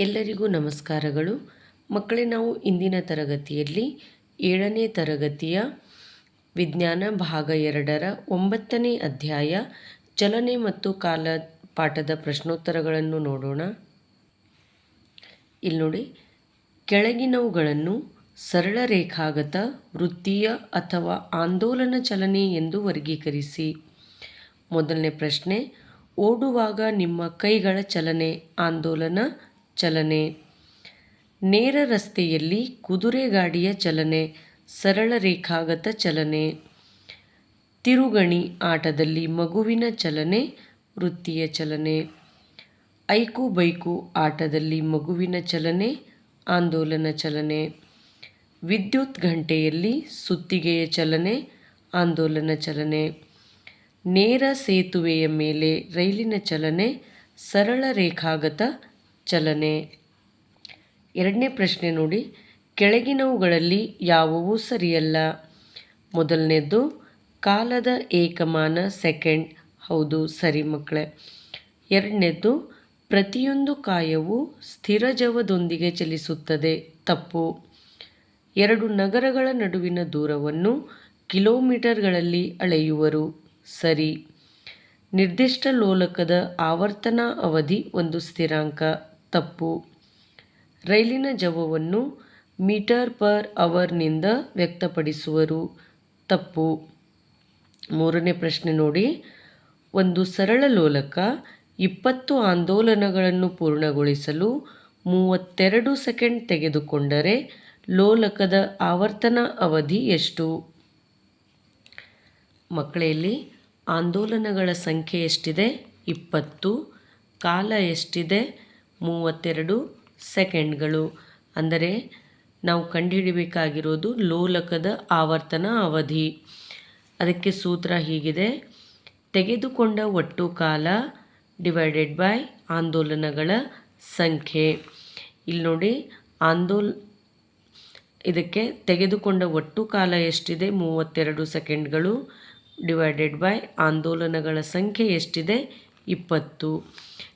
ಎಲ್ಲರಿಗೂ ನಮಸ್ಕಾರಗಳು. ಮಕ್ಕಳೇ, ನಾವು ಇಂದಿನ ತರಗತಿಯಲ್ಲಿ ಏಳನೇ ತರಗತಿಯ ವಿಜ್ಞಾನ ಭಾಗ ಎರಡರ ಒಂಬತ್ತನೇ ಅಧ್ಯಾಯ ಚಲನೆ ಮತ್ತು ಕಾಲ ಪಾಠದ ಪ್ರಶ್ನೋತ್ತರಗಳನ್ನು ನೋಡೋಣ. ಇಲ್ಲಿ ನೋಡಿ, ಕೆಳಗಿನವುಗಳನ್ನು ಸರಳ ರೇಖಾಗತ ವೃತ್ತೀಯ ಅಥವಾ ಆಂದೋಲನ ಚಲನೆ ಎಂದು ವರ್ಗೀಕರಿಸಿ. ಮೊದಲನೇ ಪ್ರಶ್ನೆ, ಓಡುವಾಗ ನಿಮ್ಮ ಕೈಗಳ ಚಲನೆ, ಆಂದೋಲನ ಚಲನೆ. ನೇರ ರಸ್ತೆಯಲ್ಲಿ ಕುದುರೆ ಗಾಡಿಯ ಚಲನೆ, ಸರಳ ರೇಖಾಗತ ಚಲನೆ. ತಿರುಗಣಿ ಆಟದಲ್ಲಿ ಮಗುವಿನ ಚಲನೆ, ವೃತ್ತಿಯ ಚಲನೆ. ಐಕು ಬೈಕು ಆಟದಲ್ಲಿ ಮಗುವಿನ ಚಲನೆ, ಆಂದೋಲನ ಚಲನೆ. ವಿದ್ಯುತ್ ಗಂಟೆಯಲ್ಲಿ ಸುತ್ತಿಗೆಯ ಚಲನೆ, ಆಂದೋಲನ ಚಲನೆ. ನೇರ ಸೇತುವೆಯ ಮೇಲೆ ರೈಲಿನ ಚಲನೆ, ಸರಳ ರೇಖಾಗತ ಚಲನೆ. ಎರಡನೇ ಪ್ರಶ್ನೆ ನೋಡಿ, ಕೆಳಗಿನವುಗಳಲ್ಲಿ ಯಾವುವು ಸರಿಯಲ್ಲ. ಮೊದಲನೇದು, ಕಾಲದ ಏಕಮಾನ ಸೆಕೆಂಡ್. ಹೌದು, ಸರಿ ಮಕ್ಕಳೇ. ಎರಡನೇದು, ಪ್ರತಿಯೊಂದು ಕಾಯವು ಸ್ಥಿರಜವದೊಂದಿಗೆ ಚಲಿಸುತ್ತದೆ. ತಪ್ಪು. ಎರಡು ನಗರಗಳ ನಡುವಿನ ದೂರವನ್ನು ಕಿಲೋಮೀಟರ್ಗಳಲ್ಲಿ ಅಳೆಯುವರು. ಸರಿ. ನಿರ್ದಿಷ್ಟ ಲೋಲಕದ ಆವರ್ತನ ಅವಧಿ ಒಂದು ಸ್ಥಿರಾಂಕ. ತಪ್ಪು. ರೈಲಿನ ಜವವನ್ನು ಮೀಟರ್ ಪರ್ ಅವರ್ನಿಂದ ವ್ಯಕ್ತಪಡಿಸುವರು. ತಪ್ಪು. ಮೂರನೇ ಪ್ರಶ್ನೆ ನೋಡಿ. ಒಂದು ಸರಳ ಲೋಲಕ ಇಪ್ಪತ್ತು ಆಂದೋಲನಗಳನ್ನು ಪೂರ್ಣಗೊಳಿಸಲು ಮೂವತ್ತೆರಡು ಸೆಕೆಂಡ್ ತೆಗೆದುಕೊಂಡರೆ ಲೋಲಕದ ಆವರ್ತನ ಅವಧಿ ಎಷ್ಟು? ಮಕ್ಕಳಲ್ಲಿ ಆಂದೋಲನಗಳ ಸಂಖ್ಯೆ ಎಷ್ಟಿದೆ? ಇಪ್ಪತ್ತು. ಕಾಲ ಎಷ್ಟಿದೆ? ಮೂವತ್ತೆರಡು ಸೆಕೆಂಡ್ಗಳು. ಅಂದರೆ ನಾವು ಕಂಡುಹಿಡಿಬೇಕಾಗಿರೋದು ಲೋಲಕದ ಆವರ್ತನ ಅವಧಿ. ಅದಕ್ಕೆ ಸೂತ್ರ ಹೀಗಿದೆ. ತೆಗೆದುಕೊಂಡ ಒಟ್ಟು ಕಾಲ ಡಿವೈಡೆಡ್ ಬೈ ಆಂದೋಲನಗಳ ಸಂಖ್ಯೆ. ಇಲ್ಲಿ ನೋಡಿ, ಆಂದೋಲ್, ಇದಕ್ಕೆ ತೆಗೆದುಕೊಂಡ ಒಟ್ಟು ಕಾಲ ಎಷ್ಟಿದೆ? ಮೂವತ್ತೆರಡು ಸೆಕೆಂಡ್ಗಳು ಡಿವೈಡೆಡ್ ಬೈ ಆಂದೋಲನಗಳ ಸಂಖ್ಯೆ ಎಷ್ಟಿದೆ? ಇಪ್ಪತ್ತು.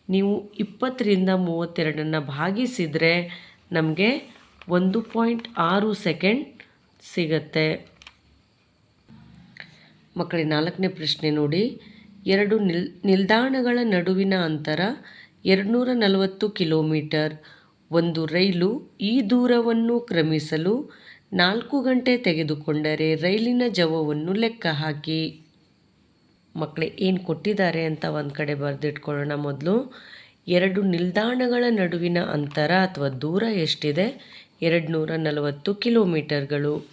ನೀವು ಇಪ್ಪತ್ತರಿಂದ ಮೂವತ್ತೆರಡನ್ನು ಭಾಗಿಸಿದರೆ ನಮಗೆ ಒಂದು ಪಾಯಿಂಟ್ ಆರು ಸೆಕೆಂಡ್ ಸಿಗತ್ತೆ. ಮಕ್ಕಳಿಗೆ ನಾಲ್ಕನೇ ಪ್ರಶ್ನೆ ನೋಡಿ. ಎರಡು ನಿಲ್, ನಿಲ್ದಾಣಗಳ ನಡುವಿನ ಅಂತರ ಎರಡುನೂರ ನಲವತ್ತು ಕಿಲೋಮೀಟರ್. ಒಂದು ರೈಲು ಈ ದೂರವನ್ನು ಕ್ರಮಿಸಲು ನಾಲ್ಕು ಗಂಟೆ ತೆಗೆದುಕೊಂಡರೆ ರೈಲಿನ ಜವವನ್ನು ಲೆಕ್ಕ ಹಾಕಿ. ಮಕ್ಕಳೇ ಏನು ಕೊಟ್ಟಿದ್ದಾರೆ ಅಂತ ಒಂದು ಕಡೆ ಬರೆದಿಟ್ಕೊಳ್ಳೋಣ ಮೊದಲು. ಎರಡು ನಿಲ್ದಾಣಗಳ ನಡುವಿನ ಅಂತರ ಅಥವಾ ದೂರ ಎಷ್ಟಿದೆ? ಎರಡು ನೂರ ನಲವತ್ತು ಕಿಲೋಮೀಟರ್ಗಳು.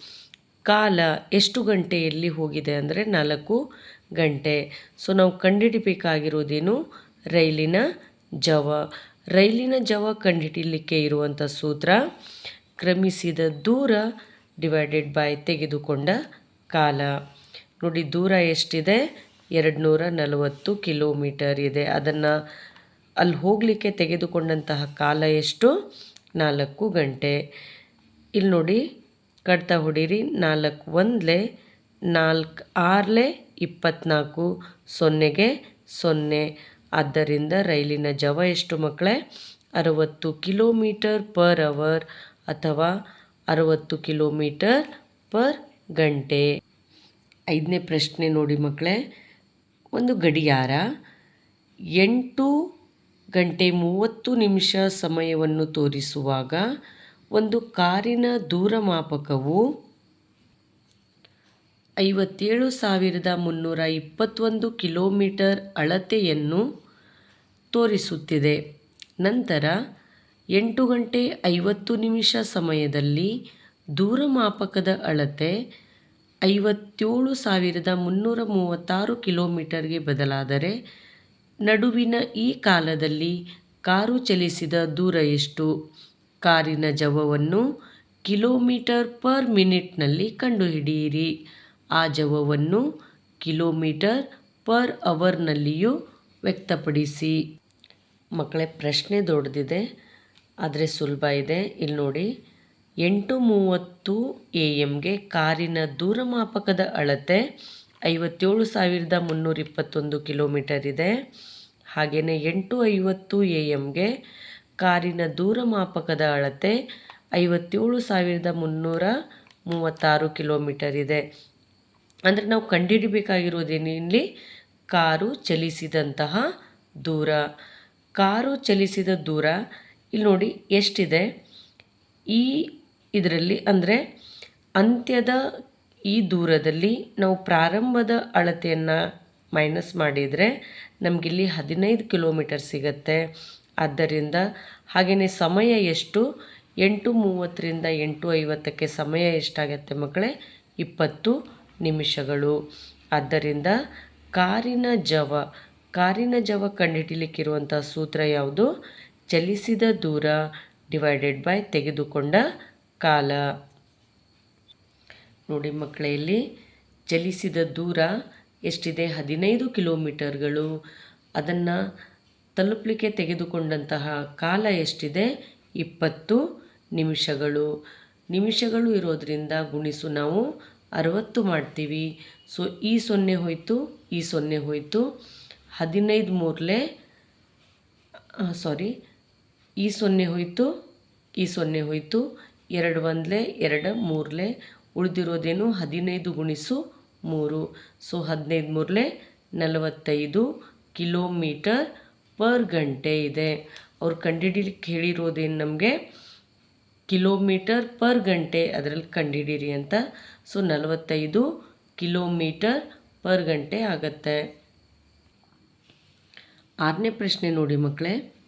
ಕಾಲ ಎಷ್ಟು ಗಂಟೆಯಲ್ಲಿ ಹೋಗಿದೆ ಅಂದರೆ ನಾಲ್ಕು ಗಂಟೆ. ಸೊ, ನಾವು ಕಂಡುಹಿಡಿಬೇಕಾಗಿರೋದೇನು? ರೈಲಿನ ಜವ. ರೈಲಿನ ಜವ ಕಂಡುಹಿಡಿಯಲಿಕ್ಕೆ ಇರುವಂಥ ಸೂತ್ರ, ಕ್ರಮಿಸಿದ ದೂರ ಡಿವೈಡೆಡ್ ಬೈ ತೆಗೆದುಕೊಂಡ ಕಾಲ. ನೋಡಿ, ದೂರ ಎಷ್ಟಿದೆ? ಎರಡು ನೂರ ನಲವತ್ತು ಕಿಲೋಮೀಟರ್ ಇದೆ. ಅದನ್ನು ಅಲ್ಲಿ ಹೋಗಲಿಕ್ಕೆ ತೆಗೆದುಕೊಂಡಂತಹ ಕಾಲ ಎಷ್ಟು? ನಾಲ್ಕು ಗಂಟೆ. ಇಲ್ಲಿ ನೋಡಿ ಕಡ್ತಾ ಹೊಡೀರಿ. ನಾಲ್ಕು ಒಂದ್ಲೆ, ನಾಲ್ಕು ಆರಲೆ, ಇಪ್ಪತ್ನಾಲ್ಕು ಸೊನ್ನೆಗೆ ಸೊನ್ನೆ. ಆದ್ದರಿಂದ ರೈಲಿನ ಜವ ಎಷ್ಟು ಮಕ್ಕಳೇ? ಅರವತ್ತು ಕಿಲೋಮೀಟರ್ ಪರ್ ಅವರ್ ಅಥವಾ ಅರವತ್ತು ಕಿಲೋಮೀಟರ್ ಪರ್ ಗಂಟೆ. ಐದನೇ ಪ್ರಶ್ನೆ ನೋಡಿ ಮಕ್ಕಳೇ. ಒಂದು ಗಡಿಯಾರ ಎಂಟು ಗಂಟೆ ಮೂವತ್ತು ನಿಮಿಷ ಸಮಯವನ್ನು ತೋರಿಸುವಾಗ ಒಂದು ಕಾರಿನ ದೂರಮಾಪಕವು ಐವತ್ತೇಳು ಸಾವಿರದ ಮುನ್ನೂರ ಇಪ್ಪತ್ತೊಂದು ಕಿಲೋಮೀಟರ್ ಅಳತೆಯನ್ನು ತೋರಿಸುತ್ತಿದೆ. ನಂತರ ಎಂಟು ಗಂಟೆ ಐವತ್ತು ನಿಮಿಷ ಸಮಯದಲ್ಲಿ ದೂರಮಾಪಕದ ಅಳತೆ ಐವತ್ತೇಳು ಸಾವಿರದ ಮುನ್ನೂರ ಮೂವತ್ತಾರು ಕಿಲೋಮೀಟರ್ಗೆ ಬದಲಾದರೆ ನಡುವಿನ ಈ ಕಾಲದಲ್ಲಿ ಕಾರು ಚಲಿಸಿದ ದೂರ ಎಷ್ಟು? ಕಾರಿನ ಜವವನ್ನು ಕಿಲೋಮೀಟರ್ ಪರ್ ಮಿನಿಟ್ನಲ್ಲಿ ಕಂಡುಹಿಡಿಯಿರಿ. ಆ ಜವವನ್ನು ಕಿಲೋಮೀಟರ್ ಪರ್ ಅವರ್ನಲ್ಲಿಯೂ ವ್ಯಕ್ತಪಡಿಸಿ. ಮಕ್ಕಳೇ, ಪ್ರಶ್ನೆ ದೊಡ್ಡದಿದೆ, ಆದರೆ ಸುಲಭ ಇದೆ. ಇಲ್ಲಿ ನೋಡಿ ಎಂಟು ಮೂವತ್ತು ಎ ಎಮ್ಗೆ ಕಾರಿನ ದೂರಮಾಪಕದ ಅಳತೆ ಐವತ್ತೇಳು ಸಾವಿರದ ಮುನ್ನೂರ ಇಪ್ಪತ್ತೊಂದು ಕಿಲೋಮೀಟರ್ ಇದೆ. ಹಾಗೆಯೇ ಎಂಟು ಐವತ್ತು ಎ ಎಮ್ಗೆ ಕಾರಿನ ದೂರಮಾಪಕದ ಅಳತೆ ಐವತ್ತೇಳು ಸಾವಿರದ ಮುನ್ನೂರ ಮೂವತ್ತಾರು ಕಿಲೋಮೀಟರ್ ಇದೆ. ಅಂದರೆ ನಾವು ಕಂಡುಹಿಡಿಬೇಕಾಗಿರೋದೇನು ಇಲ್ಲಿ? ಕಾರು ಚಲಿಸಿದಂತಹ ದೂರ. ಕಾರು ಚಲಿಸಿದ ದೂರ, ಇಲ್ಲಿ ನೋಡಿ ಎಷ್ಟಿದೆ? ಈ ಇದರಲ್ಲಿ ಅಂದರೆ ಅಂತ್ಯದ ಈ ದೂರದಲ್ಲಿ ನಾವು ಪ್ರಾರಂಭದ ಅಳತೆಯನ್ನು ಮೈನಸ್ ಮಾಡಿದರೆ ನಮಗಿಲ್ಲಿ ಹದಿನೈದು ಕಿಲೋಮೀಟರ್ ಸಿಗುತ್ತೆ. ಆದ್ದರಿಂದ ಹಾಗೆಯೇ ಸಮಯ ಎಷ್ಟು? ಎಂಟು ಮೂವತ್ತರಿಂದ ಎಂಟು ಐವತ್ತಕ್ಕೆ ಸಮಯ ಎಷ್ಟಾಗತ್ತೆ ಮಕ್ಕಳೇ? ಇಪ್ಪತ್ತು ನಿಮಿಷಗಳು. ಆದ್ದರಿಂದ ಕಾರಿನ ಜವ ಕಾರಿನ ಜವ ಕಂಡುಹಿಡಿಲಿಕ್ಕಿರುವಂಥ ಸೂತ್ರ ಯಾವುದು? ಚಲಿಸಿದ ದೂರ ಡಿವೈಡೆಡ್ ಬೈ ತೆಗೆದುಕೊಂಡ ಕಾಲ. ನೋಡಿ ಮಕ್ಕಳೇ, ಇಲ್ಲಿ ಚಲಿಸಿದ ದೂರ ಎಷ್ಟಿದೆ? ಹದಿನೈದು ಕಿಲೋಮೀಟರ್ಗಳು. ಅದನ್ನು ತಲುಪಲಿಕ್ಕೆ ತೆಗೆದುಕೊಂಡಂತಹ ಕಾಲ ಎಷ್ಟಿದೆ? ಇಪ್ಪತ್ತು ನಿಮಿಷಗಳು. ನಿಮಿಷಗಳು ಇರೋದರಿಂದ ಗುಣಿಸು ನಾವು ಅರವತ್ತು ಮಾಡ್ತೀವಿ. ಸೊ, ಈ ಸೊನ್ನೆ ಹೋಯಿತು, ಈ ಸೊನ್ನೆ ಹೋಯಿತು. ಹದಿನೈದು ಮೂರಲೆ ಸಾರಿ ಈ ಸೊನ್ನೆ ಹೋಯಿತು, ಈ ಸೊನ್ನೆ ಹೋಯಿತು. ಎರಡು ಒಂದಲೆ, ಎರಡು ಮೂರಲೆ, ಉಳಿದಿರೋದೇನು ಹದಿನೈದು ಗುಣಿಸು ಮೂರು. ಸೊ, ಹದಿನೈದು ಮೂರಲೆ, ನಲವತ್ತೈದು ಕಿಲೋಮೀಟರ್ ಪರ್ ಗಂಟೆ ಇದೆ. ಅವ್ರು ಕಂಡುಹಿಡಿಲಿಕ್ಕೆ ಹೇಳಿರೋದೇನು ನಮಗೆ? ಕಿಲೋಮೀಟರ್ ಪರ್ ಗಂಟೆ ಅದರಲ್ಲಿ ಕಂಡುಹಿಡೀರಿ ಅಂತ. ಸೊ, ನಲವತ್ತೈದು ಕಿಲೋಮೀಟರ್ ಪರ್ ಗಂಟೆ ಆಗತ್ತೆ. ಆರನೇ ಪ್ರಶ್ನೆ ನೋಡಿ ಮಕ್ಕಳೇ.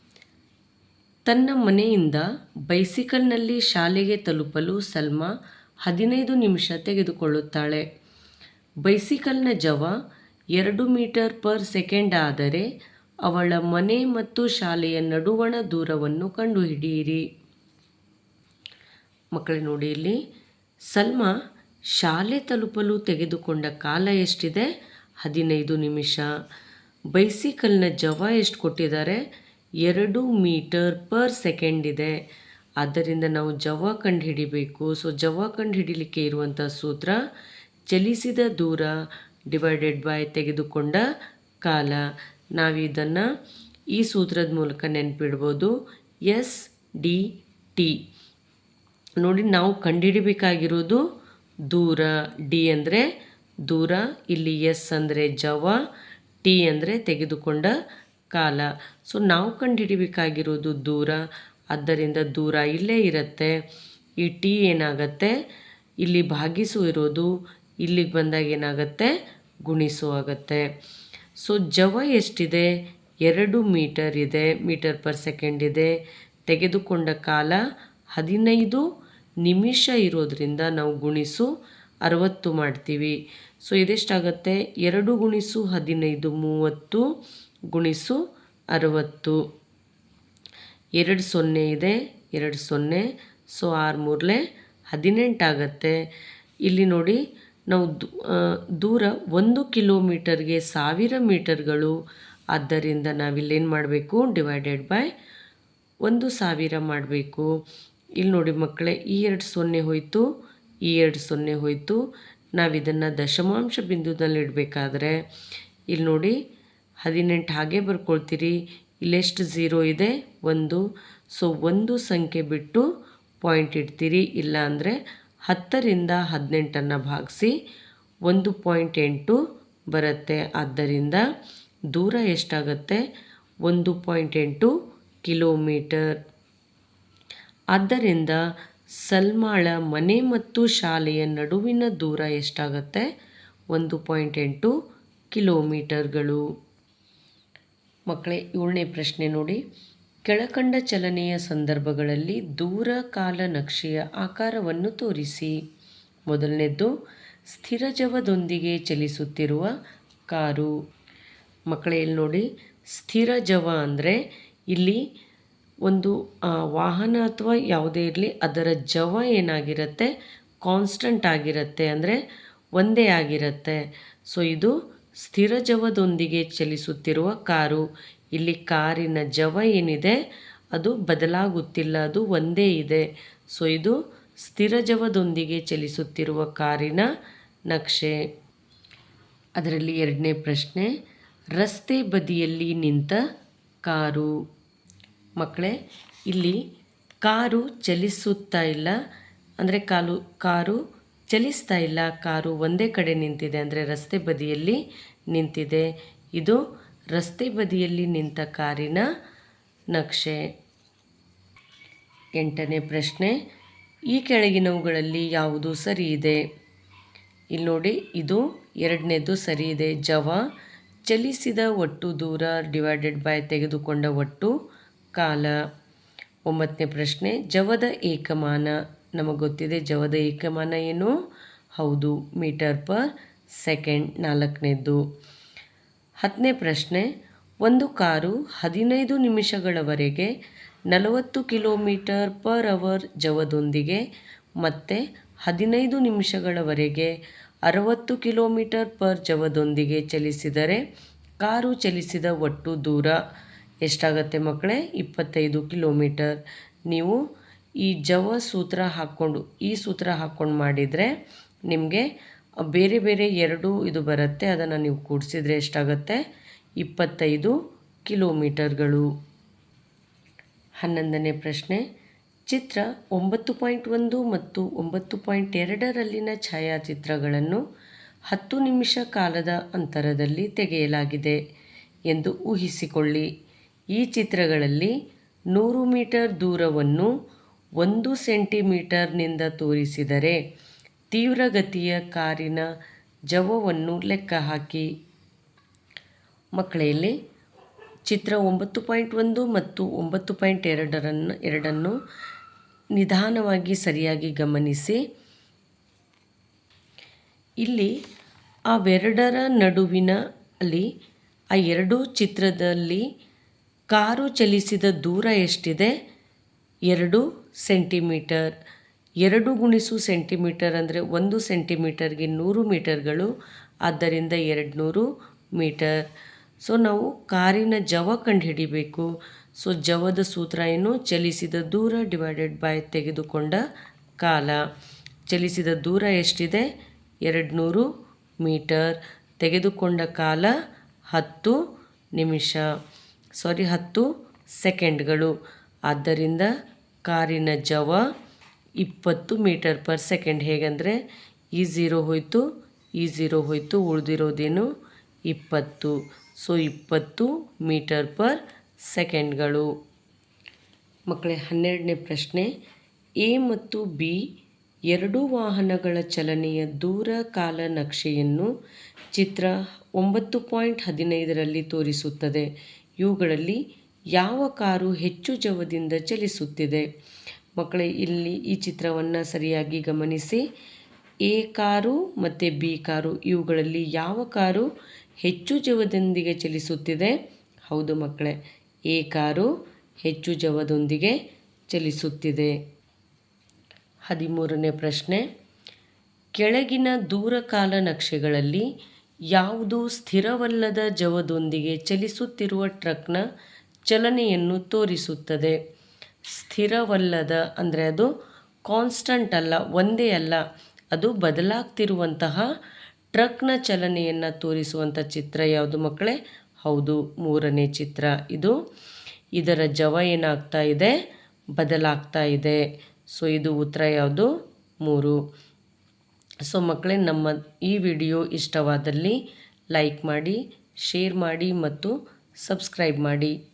ತನ್ನ ಮನೆಯಿಂದ ಬೈಸಿಕಲ್ನಲ್ಲಿ ಶಾಲೆಗೆ ತಲುಪಲು ಸಲ್ಮಾ ಹದಿನೈದು ನಿಮಿಷ ತೆಗೆದುಕೊಳ್ಳುತ್ತಾಳೆ. ಬೈಸಿಕಲ್ನ ಜವ ಎರಡು ಮೀಟರ್ ಪರ್ ಸೆಕೆಂಡ್ ಆದರೆ ಅವಳ ಮನೆ ಮತ್ತು ಶಾಲೆಯ ನಡುವಣ ದೂರವನ್ನು ಕಂಡುಹಿಡಿಯಿರಿ. ಮಕ್ಕಳೇ ನೋಡಿ ಇಲ್ಲಿ, ಸಲ್ಮಾ ಶಾಲೆ ತಲುಪಲು ತೆಗೆದುಕೊಂಡ ಕಾಲ ಎಷ್ಟಿದೆ? ಹದಿನೈದು ನಿಮಿಷ. ಬೈಸಿಕಲ್ನ ಜವ ಎಷ್ಟು ಕೊಟ್ಟಿದ್ದಾರೆ? ಎರಡು ಮೀಟರ್ ಪರ್ ಸೆಕೆಂಡ್ ಇದೆ. ಆದ್ದರಿಂದ ನಾವು ಜವ ಕಂಡು ಹಿಡಿಬೇಕು ಸೊ ಜವ ಕಂಡು ಹಿಡಿಲಿಕ್ಕೆ ಇರುವಂಥ ಸೂತ್ರ, ಚಲಿಸಿದ ದೂರ ಡಿವೈಡೆಡ್ ಬೈ ತೆಗೆದುಕೊಂಡ ಕಾಲ. ನಾವಿದನ್ನು ಈ ಸೂತ್ರದ ಮೂಲಕ ನೆನಪಿಡ್ಬೋದು. ಎಸ್ ಡಿ ಟಿ ನೋಡಿ, ನಾವು ಕಂಡುಹಿಡಬೇಕಾಗಿರೋದು ದೂರ. ಡಿ ಅಂದರೆ ದೂರ, ಇಲ್ಲಿ ಎಸ್ ಅಂದರೆ ಜವ ಟಿ ಅಂದರೆ ತೆಗೆದುಕೊಂಡ ಕಾಲ. ಸೊ ನಾವು ಕಂಡುಹಿಡಿಬೇಕಾಗಿರೋದು ದೂರ. ಆದ್ದರಿಂದ ದೂರ ಇಲ್ಲೇ ಇರುತ್ತೆ. ಈ ಟಿ ಏನಾಗತ್ತೆ? ಇಲ್ಲಿ ಭಾಗಿಸು ಇರೋದು. ಇಲ್ಲಿಗೆ ಬಂದಾಗ ಏನಾಗುತ್ತೆ? ಗುಣಿಸು ಆಗುತ್ತೆ. ಸೊ ಜವ ಎಷ್ಟಿದೆ? ಎರಡು ಮೀಟರ್ ಇದೆ. ಮೀಟರ್ ಪರ್ ಸೆಕೆಂಡ್ ಇದೆ. ತೆಗೆದುಕೊಂಡ ಕಾಲ ಹದಿನೈದು. ನಿಮಿಷ ಇರೋದರಿಂದ ನಾವು ಗುಣಿಸು ಅರವತ್ತು ಮಾಡ್ತೀವಿ. ಸೊ ಇದೆಷ್ಟಾಗತ್ತೆ? ಎರಡು ಗುಣಿಸು ಹದಿನೈದು, ಮೂವತ್ತು. ಗುಣಿಸು ಅರವತ್ತು. ಎರಡು ಸೊನ್ನೆ ಇದೆ, ಎರಡು ಸೊನ್ನೆ. ಸೊ, ಆರು ಮೂರಲೆ ಹದಿನೆಂಟಾಗತ್ತೆ ಇಲ್ಲಿ ನೋಡಿ, ನಾವು ದೂರ ಒಂದು ಕಿಲೋಮೀಟರ್ಗೆ ಸಾವಿರ ಮೀಟರ್ಗಳು. ಆದ್ದರಿಂದ ನಾವಿಲ್ಲೇನು ಮಾಡಬೇಕು? ಡಿವೈಡೆಡ್ ಬೈ ಒಂದು ಸಾವಿರ ಮಾಡಬೇಕು. ಇಲ್ಲಿ ನೋಡಿ ಮಕ್ಕಳೇ, ಈ ಎರಡು ಸೊನ್ನೆ ಹೋಯಿತು, ಈ ಎರಡು ಸೊನ್ನೆ ಹೋಯಿತು. ನಾವಿದನ್ನು ದಶಮಾಂಶ ಬಿಂದುದಲ್ಲಿ ಇಡಬೇಕಾದ್ರೆ ಇಲ್ಲಿ ನೋಡಿ ಹದಿನೆಂಟು ಹಾಗೆ ಬರ್ಕೊಳ್ತೀರಿ. ಇಲ್ಲೆಷ್ಟು ಝೀರೋ ಇದೆ? ಒಂದು. ಸೊ, ಒಂದು ಸಂಖ್ಯೆ ಬಿಟ್ಟು ಪಾಯಿಂಟ್ ಇಡ್ತೀರಿ. ಇಲ್ಲ ಅಂದರೆ ಹತ್ತರಿಂದ ಹದಿನೆಂಟನ್ನು ಭಾಗಿಸಿ ಒಂದು ಪಾಯಿಂಟ್ ಎಂಟು ಬರುತ್ತೆ. ಆದ್ದರಿಂದ ದೂರ ಎಷ್ಟಾಗುತ್ತೆ? ಒಂದು ಪಾಯಿಂಟ್ ಎಂಟು ಕಿಲೋಮೀಟರ್. ಆದ್ದರಿಂದ ಸಲ್ಮಾಳ ಮನೆ ಮತ್ತು ಶಾಲೆಯ ನಡುವಿನ ದೂರ ಎಷ್ಟಾಗುತ್ತೆ? ಒಂದು ಪಾಯಿಂಟ್ ಎಂಟು ಕಿಲೋಮೀಟರ್ಗಳು. ಮಕ್ಕಳೇ, ಏಳನೇ ಪ್ರಶ್ನೆ ನೋಡಿ. ಕೆಳಕಂಡ ಚಲನೆಯ ಸಂದರ್ಭಗಳಲ್ಲಿ ದೂರ ಕಾಲ ನಕ್ಷೆಯ ಆಕಾರವನ್ನು ತೋರಿಸಿ. ಮೊದಲನೇದ್ದು, ಸ್ಥಿರಜವದೊಂದಿಗೆ ಚಲಿಸುತ್ತಿರುವ ಕಾರು. ಮಕ್ಕಳೇ, ಇಲ್ಲಿ ನೋಡಿ. ಸ್ಥಿರ ಜವ ಅಂದರೆ ಇಲ್ಲಿ ಒಂದು ವಾಹನ ಅಥವಾ ಯಾವುದೇ ಇರಲಿ, ಅದರ ಜವ ಏನಾಗಿರುತ್ತೆ? ಕಾನ್ಸ್ಟಂಟ್ ಆಗಿರುತ್ತೆ ಅಂದರೆ ಒಂದೇ ಆಗಿರುತ್ತೆ. ಸೊ, ಇದು ಸ್ಥಿರ ಜವದೊಂದಿಗೆ ಚಲಿಸುತ್ತಿರುವ ಕಾರು. ಇಲ್ಲಿ ಕಾರಿನ ಜವ ಏನಿದೆ? ಅದು ಬದಲಾಗುತ್ತಿಲ್ಲ, ಅದು ಒಂದೇ ಇದೆ. ಸೊ, ಇದು ಸ್ಥಿರ ಜವದೊಂದಿಗೆ ಚಲಿಸುತ್ತಿರುವ ಕಾರಿನ ನಕ್ಷೆ. ಅದರಲ್ಲಿ ಎರಡನೇ ಪ್ರಶ್ನೆ, ರಸ್ತೆ ಬದಿಯಲ್ಲಿ ನಿಂತ ಕಾರು. ಮಕ್ಕಳೇ, ಇಲ್ಲಿ ಕಾರು ಚಲಿಸುತ್ತಾ ಇಲ್ಲ. ಅಂದರೆ ಕಾಲು, ಕಾರು ಚಲಿಸ್ತಾ ಇಲ್ಲ, ಕಾರು ಒಂದೇ ಕಡೆ ನಿಂತಿದೆ ಅಂದರೆ ರಸ್ತೆ ಬದಿಯಲ್ಲಿ ನಿಂತಿದೆ. ಇದು ರಸ್ತೆ ಬದಿಯಲ್ಲಿ ನಿಂತ ಕಾರಿನ ನಕ್ಷೆ. ಎಂಟನೇ ಪ್ರಶ್ನೆ, ಈ ಕೆಳಗಿನವುಗಳಲ್ಲಿ ಯಾವುದು ಸರಿ ಇದೆ? ಇಲ್ಲಿ ನೋಡಿ, ಇದು ಎರಡನೇದು ಸರಿ ಇದೆ. ಜವ, ಚಲಿಸಿದ ಒಟ್ಟು ದೂರ ಡಿವೈಡೆಡ್ ಬೈ ತೆಗೆದುಕೊಂಡ ಒಟ್ಟು ಕಾಲ. ಒಂಬತ್ತನೇ ಪ್ರಶ್ನೆ, ಜವದ ಏಕಮಾನ. ನಮಗೆ ಗೊತ್ತಿದೆ ಜವದ ಏಕಮಾನ ಏನು? ಹೌದು. ಮೀಟರ್ ಪರ್ ಸೆಕೆಂಡ್ ನಾಲ್ಕನೇದ್ದು. ಹತ್ತನೇ ಪ್ರಶ್ನೆ. ಒಂದು ಕಾರು ಹದಿನೈದು ನಿಮಿಷಗಳವರೆಗೆ ನಲವತ್ತು ಕಿಲೋಮೀಟರ್ ಪರ್ ಅವರ್ ಜವದೊಂದಿಗೆ ಮತ್ತು ಹದಿನೈದು ನಿಮಿಷಗಳವರೆಗೆ ಅರವತ್ತು ಕಿಲೋಮೀಟರ್ ಪರ್ ಜವದೊಂದಿಗೆ ಚಲಿಸಿದರೆ ಕಾರು ಚಲಿಸಿದ ಒಟ್ಟು ದೂರ ಎಷ್ಟಾಗತ್ತೆ ಮಕ್ಕಳೇ? ಇಪ್ಪತ್ತೈದು ಕಿಲೋಮೀಟರ್. ನೀವು ಈ ಜವ ಸೂತ್ರ ಹಾಕ್ಕೊಂಡು, ಈ ಸೂತ್ರ ಹಾಕ್ಕೊಂಡು ಮಾಡಿದರೆ ನಿಮಗೆ ಬೇರೆ ಬೇರೆ ಎರಡು ಇದು ಬರುತ್ತೆ. ಅದನ್ನು ನೀವು ಕೂಡಿಸಿದರೆ ಎಷ್ಟಾಗುತ್ತೆ? ಇಪ್ಪತ್ತೈದು ಕಿಲೋಮೀಟರ್ಗಳು. ಹನ್ನೊಂದನೇ ಪ್ರಶ್ನೆ. ಚಿತ್ರ ಒಂಬತ್ತು ಪಾಯಿಂಟ್ ಒಂದು ಮತ್ತು ಒಂಬತ್ತು ಪಾಯಿಂಟ್ ಎರಡರಲ್ಲಿನ ಛಾಯಾಚಿತ್ರಗಳನ್ನು ಹತ್ತು ನಿಮಿಷ ಕಾಲದ ಅಂತರದಲ್ಲಿ ತೆಗೆಯಲಾಗಿದೆ ಎಂದು ಊಹಿಸಿಕೊಳ್ಳಿ. ಈ ಚಿತ್ರಗಳಲ್ಲಿ ನೂರು ಮೀಟರ್ ದೂರವನ್ನು ಒಂದು ಸೆಂಟಿಮೀಟರ್ನಿಂದ ತೋರಿಸಿದರೆ ತೀವ್ರಗತಿಯ ಕಾರಿನ ಜವವನ್ನು ಲೆಕ್ಕ ಹಾಕಿ. ಮಕ್ಕಳಲ್ಲಿ ಚಿತ್ರ ಒಂಬತ್ತು ಪಾಯಿಂಟ್ ಒಂದು ಮತ್ತು ಒಂಬತ್ತು ಪಾಯಿಂಟ್ ಎರಡರನ್ನು, ಎರಡನ್ನು ನಿಧಾನವಾಗಿ ಸರಿಯಾಗಿ ಗಮನಿಸಿ. ಇಲ್ಲಿ ಅವೆರಡರ ನಡುವಿನ ಅಲ್ಲಿ ಆ ಎರಡೂ ಚಿತ್ರದಲ್ಲಿ ಕಾರು ಚಲಿಸಿದ ದೂರ ಎಷ್ಟಿದೆ? ಎರಡು ಸೆಂಟಿಮೀಟರ್, ಎರಡು ಗುಣಿಸು ಸೆಂಟಿಮೀಟರ್ ಅಂದರೆ ಒಂದು ಸೆಂಟಿಮೀಟರ್ಗೆ ನೂರು ಮೀಟರ್ಗಳು, ಆದ್ದರಿಂದ ಎರಡು ನೂರು ಮೀಟರ್. ಸೊ, ನಾವು ಕಾರಿನ ಜವ ಕಂಡುಹಿಡಿಬೇಕು. ಸೊ, ಜವದ ಸೂತ್ರ ಏನು? ಚಲಿಸಿದ ದೂರ ಡಿವೈಡೆಡ್ ಬೈ ತೆಗೆದುಕೊಂಡ ಕಾಲ. ಚಲಿಸಿದ ದೂರ ಎಷ್ಟಿದೆ? ಎರಡು ನೂರು ಮೀಟರ್. ತೆಗೆದುಕೊಂಡ ಕಾಲ ಹತ್ತು ನಿಮಿಷ. ಸಾರಿ, ಹತ್ತು ಸೆಕೆಂಡ್ಗಳು. ಆದ್ದರಿಂದ ಕಾರಿನ ಜವ ಇಪ್ಪತ್ತು ಮೀಟರ್ ಪರ್ ಸೆಕೆಂಡ್. ಹೇಗೆಂದರೆ, ಈ ಝೀರೋ ಹೋಯಿತು, ಈ ಝೀರೋ ಹೋಯಿತು, ಉಳಿದಿರೋದೇನು ಇಪ್ಪತ್ತು. ಸೊ, ಇಪ್ಪತ್ತು ಮೀಟರ್ ಪರ್ ಸೆಕೆಂಡ್ಗಳು. ಮಕ್ಕಳೇ, ಹನ್ನೆರಡನೇ ಪ್ರಶ್ನೆ. ಎ ಮತ್ತು ಬಿ ಎರಡೂ ವಾಹನಗಳ ಚಲನೆಯ ದೂರ ಕಾಲ ನಕ್ಷೆಯನ್ನು ಚಿತ್ರ ಒಂಬತ್ತು ಪಾಯಿಂಟ್ ಹದಿನೈದರಲ್ಲಿ ತೋರಿಸುತ್ತದೆ. ಇವುಗಳಲ್ಲಿ ಯಾವ ಕಾರು ಹೆಚ್ಚು ಜವದಿಂದ ಚಲಿಸುತ್ತಿದೆ? ಮಕ್ಕಳೇ, ಇಲ್ಲಿ ಈ ಚಿತ್ರವನ್ನು ಸರಿಯಾಗಿ ಗಮನಿಸಿ. ಎ ಕಾರು ಮತ್ತು ಬಿ ಕಾರು, ಇವುಗಳಲ್ಲಿ ಯಾವ ಕಾರು ಹೆಚ್ಚು ಜವದೊಂದಿಗೆ ಚಲಿಸುತ್ತಿದೆ? ಹೌದು ಮಕ್ಕಳೇ, ಎ ಕಾರು ಹೆಚ್ಚು ಜವದೊಂದಿಗೆ ಚಲಿಸುತ್ತಿದೆ. ಹದಿಮೂರನೇ ಪ್ರಶ್ನೆ. ಕೆಳಗಿನ ದೂರಕಾಲ ನಕ್ಷೆಗಳಲ್ಲಿ ಯಾವುದು ಸ್ಥಿರವಲ್ಲದ ಜವದೊಂದಿಗೆ ಚಲಿಸುತ್ತಿರುವ ಟ್ರಕ್ನ ಚಲನೆಯನ್ನು ತೋರಿಸುತ್ತದೆ. ಸ್ಥಿರವಲ್ಲದ, ಅಂದರೆ ಅದು ಕಾನ್ಸ್ಟಂಟ್ ಅಲ್ಲ, ಒಂದೇ ಅಲ್ಲ, ಅದು ಬದಲಾಗ್ತಿರುವಂತಹ ಟ್ರಕ್ನ ಚಲನೆಯನ್ನು ತೋರಿಸುವಂಥ ಚಿತ್ರ ಯಾವುದು ಮಕ್ಕಳೇ? ಹೌದು, ಮೂರನೇ ಚಿತ್ರ ಇದು. ಇದರ ಜವ ಏನಾಗ್ತಾ ಇದೆ? ಬದಲಾಗ್ತಾ ಇದೆ. ಸೊ, ಇದು ಉತ್ತರ ಯಾವುದು? ಮೂರು. ಸೊ, ಮಕ್ಕಳೇ, ನಮ್ಮ ಈ ವಿಡಿಯೋ ಇಷ್ಟವಾದಲ್ಲಿ ಲೈಕ್ ಮಾಡಿ, ಶೇರ್ ಮಾಡಿ ಮತ್ತು ಸಬ್ಸ್ಕ್ರೈಬ್ ಮಾಡಿ.